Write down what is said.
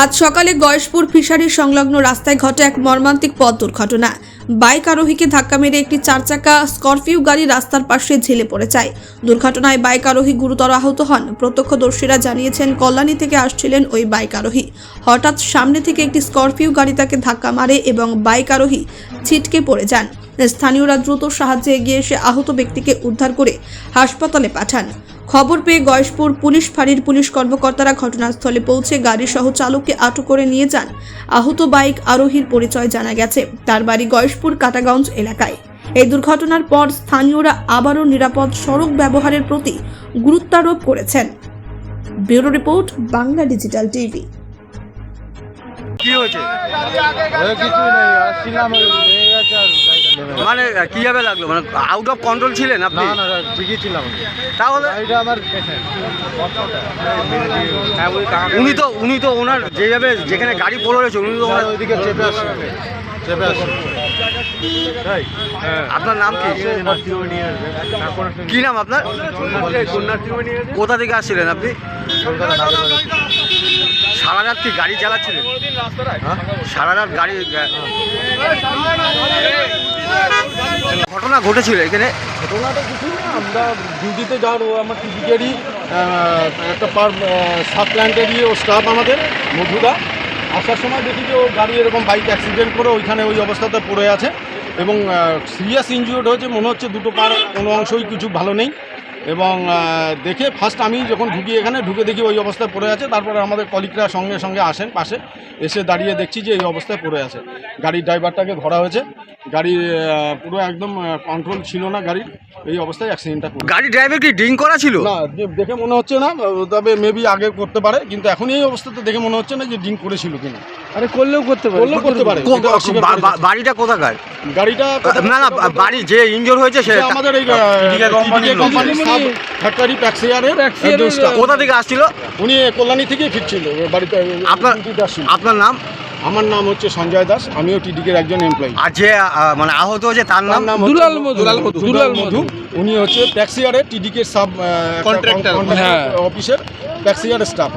আজ সকালে গয়েশপুর ফিশারি সংলগ্ন রাস্তায় ঘটে এক মর্মান্তিক পথ দুর্ঘটনা। বাইক আরোহীকে ধাক্কা মেরে একটি চার চাকা স্করপিও গাড়ি রাস্তার পাশে ঝেলে পড়ে যায়। দুর্ঘটনায় বাইক আরোহী গুরুতর আহত হন। প্রত্যক্ষদর্শীরা জানিয়েছেন, কল্যাণী থেকে আসছিলেন ওই বাইক আরোহী। হঠাৎ সামনে থেকে একটি স্করপিও গাড়ি তাকে ধাক্কা মারে এবং বাইক আরোহী ছিটকে পড়ে যান। স্থানীয়রা দ্রুত সাহায্যে এগিয়ে এসে আহত ব্যক্তিকে উদ্ধার করে হাসপাতালে পাঠান। খবর পেয়ে গয়েশপুর পুলিশ ফাঁড়ির পুলিশ কর্মকর্তারা ঘটনাস্থলে পৌঁছে গাড়িসহ চালককে আটক করে নিয়ে যান। আহত বাইক আরোহীর পরিচয় জানা গেছে। তার বাড়ি গয়েশপুর কাটাগঞ্জ এলাকায়। এই দুর্ঘটনার পর স্থানীয়রা আবারও নিরাপদ সড়ক ব্যবহারের প্রতি গুরুত্বারোপ করেছেন। Bureau report Bangla digital TV. কি হয়েছে? কিছু নেই আসছিলাম ওই লেগে গেছে আর গাড়িটা নেমে গেছে। মানে কীভাবে লাগল? মানে আউট অফ কন্ট্রোল ছিলেন আপনি? না না ঠিকই ছিলাম তাহলে গাড়িটা আমার উনি তো উনি তো ওনার যেভাবে যেখানে গাড়ি পড়ে রয়েছে উনি তো ওনার ওইদিকে চেপে আসছে। চেপে আসছে। আপনার নাম কি? কি নাম আপনার? কোথা থেকে আসছিলেন আপনি? সারা রাত কি গাড়ি চালাচ্ছিলেন? হ্যাঁ? সারা রাত গাড়ি ঘটনা ঘটেছিল এখানে? ঘটনাটা কিছু না, আমরা ডিউটিতে যাওয়ার, ও আমার টিভিকেরই একটা পার সাব প্ল্যান্টেরই ও স্টাফ আমাদের, মধুদা। আসার সময় দেখি যে ও গাড়ি এরকম বাইক অ্যাক্সিডেন্ট করে ওইখানে ওই অবস্থাতে পড়ে আছে এবং সিরিয়াস ইনজিওর্ড হয়েছে, মনে হচ্ছে দুটো পার কোনো অংশই কিছু ভালো নেই। এবং দেখে ফার্স্ট আমি যখন ঢুকি এখানে ঢুকে দেখি ওই অবস্থায় পড়ে আছে। তারপরে আমাদের কলিকরা সঙ্গে সঙ্গে আসেন পাশে। এসে দাঁড়িয়ে দেখছি যে এই অবস্থায় পড়ে আছে। গাড়ির ড্রাইভারটাকে ধরা হয়েছে। গাড়ি পুরো একদম কন্ট্রোল ছিল না গাড়ির। এই অবস্থায় অ্যাক্সিডেন্টটা করে গাড়ি ড্রাইভার কি ড্রিঙ্ক করা ছিল? না দেখে মনে হচ্ছে না। তবে মেবি আগে করতে পারে। কিন্তু এখন এই অবস্থাতে দেখে মনে হচ্ছে না যে ড্রিঙ্ক করেছিল কিনা। আরে করলেও করতে পারে করলেও করতে পারে। বাড়িটা কোথাকার? গাড়িটা না না বাড়ি যে ইনজোর হয়েছে সে আমাদের এই কোম্পানি ফ্যাক্টরি প্যাক্সিয়ারের প্যাক্সিয়ারের, কোথা থেকে আসছিল? উনি কল্যাণী থেকেই ফিরছিল বাড়িতে আপনার আপনার নাম? আমার নাম হচ্ছে সঞ্জয় দাস আমিও টিডিকের একজন এমপ্লয়ি আর যে মানে আহত হয়েছে তার নাম? নাম হচ্ছে দুলাল মধু। দুলাল মধু। দুলাল দুলাল মধু। উনি হচ্ছে ট্যাক্সিয়ারের টিডিকের সাব। হ্যাঁ। অফিসের ট্যাক্সিয়ারের স্টাফ